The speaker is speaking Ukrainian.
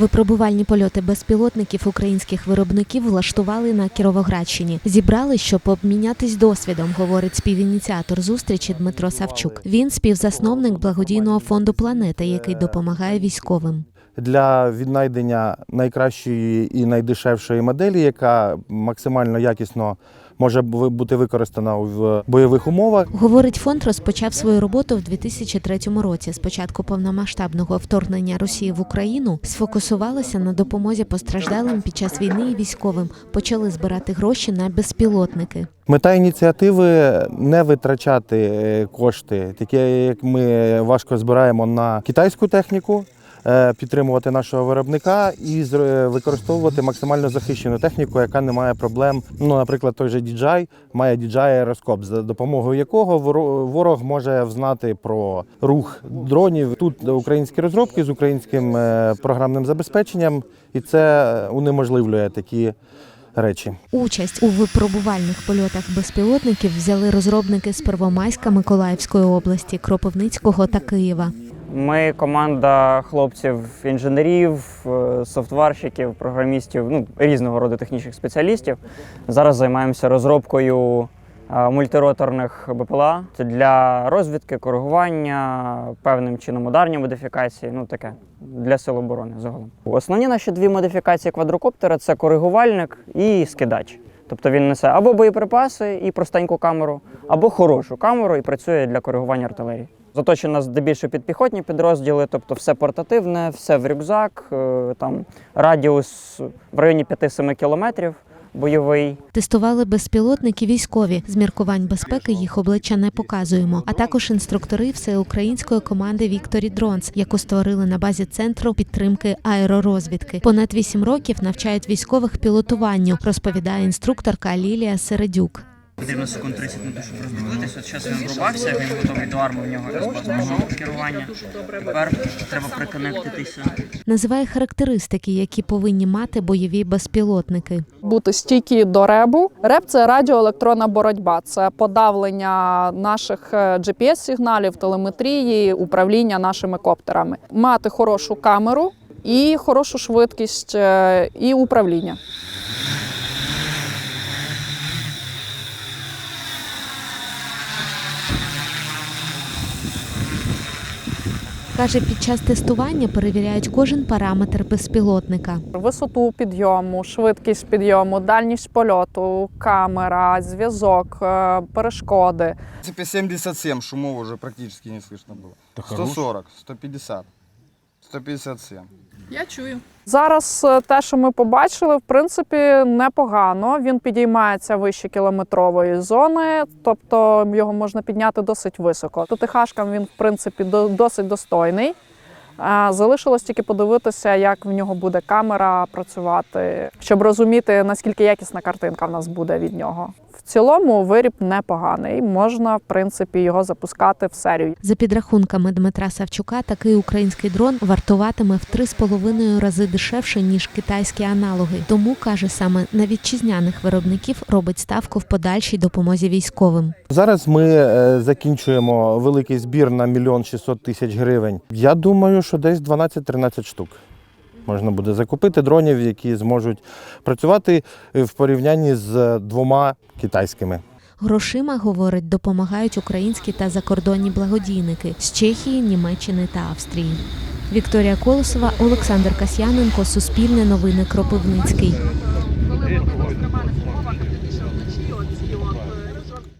Випробувальні польоти безпілотників українських виробників влаштували на Кіровоградщині. Зібрали, щоб обмінятись досвідом, говорить співініціатор зустрічі Дмитро Савчук. Він співзасновник благодійного фонду Планета, який допомагає військовим. для віднайдення найкращої і найдешевшої моделі, яка максимально якісно може бу- бути використана в бойових умовах. Говорить, фонд розпочав свою роботу в 2003 році. З початку повномасштабного вторгнення Росії в Україну сфокусувалися на допомозі постраждалим під час війни і військовим. Почали збирати гроші на безпілотники. Мета ініціативи не витрачати е, кошти, такі як ми важко збираємо на китайську техніку. Е, Підтримувати нашого виробника і зр- використовувати максимально захищену техніку, яка не має проблем. Ну, наприклад, той же DJI має DJI аероскоп, за допомогою якого воро- ворог може взнати про рух дронів. Тут українські розробки з українським е, програмним забезпеченням, і це унеможливлює такі речі. Участь у випробувальних польотах безпілотників взяли розробники з Первомайська Миколаївської області, Кропивницького та Києва. Ми команда хлопців, інженерів, е, софтварщиків, програмістів, ну різного роду технічних спеціалістів. Зараз займаємося розробкою е, мультироторних БПЛА. Це для розвідки, коригування, певним чином ударні модифікації. Ну таке для сил оборони загалом. Основні наші дві модифікації квадрокоптера це коригувальник і скидач. Тобто він несе або боєприпаси і простеньку камеру, або хорошу камеру і працює для коригування артилерії. Заточено здебільшого під піхотні підрозділи, тобто все портативне, все в рюкзак, е, там радіус в районі 5-7 кілометрів бойовий. Тестували безпілотники військові. З міркувань безпеки їх обличчя не показуємо. А також інструктори всеукраїнської команди Вікторі Дронс, яку створили на базі центру підтримки аеророзвідки. Понад вісім років навчають військових пілотуванню, розповідає інструкторка Лілія Середюк. Потрібно секунд 30 на те, щоб розділитися. От зараз він врубався, він готовий до армії, в нього розпознавного керування. Тепер треба приконектитися. Називає характеристики, які повинні мати бойові безпілотники. бути стійкі до ребу. Реб це радіоелектронна боротьба, це подавлення наших е, GPS-сигналів, телеметрії, управління нашими коптерами. Мати хорошу камеру і хорошу швидкість е, і управління. Каже, під час тестування перевіряють кожен параметр безпілотника. Висоту підйому, швидкість підйому, дальність польоту, камера, зв'язок, е, перешкоди. В принципе, 77 шумов уже практично не слышно було. 140, 150, 157. Я чую. Зараз е, те, що ми побачили, в принципі, непогано. Він підіймається вище кілометрової зони, тобто його можна підняти досить високо. ТТХшкам він, в принципі, до- досить достойний. А Залишилось тільки подивитися, як в нього буде камера працювати, щоб розуміти, наскільки якісна картинка в нас буде від нього. В цілому виріб непоганий. Можна, в принципі, його запускати в серію. За підрахунками Дмитра Савчука, такий український дрон вартуватиме в три з половиною рази дешевше ніж китайські аналоги. Тому каже саме на вітчизняних виробників робить ставку в подальшій допомозі військовим. Зараз ми е, закінчуємо великий збір на мільйон 600 тисяч гривень. Я думаю, що десь 12-13 штук можна буде закупити дронів, які зможуть працювати е, в порівнянні з двома китайськими. Грошима говорить, допомагають українські та закордонні благодійники з Чехії, Німеччини та Австрії. Вікторія Колосова, Олександр Касьяненко, Суспільне новини Кропивницький.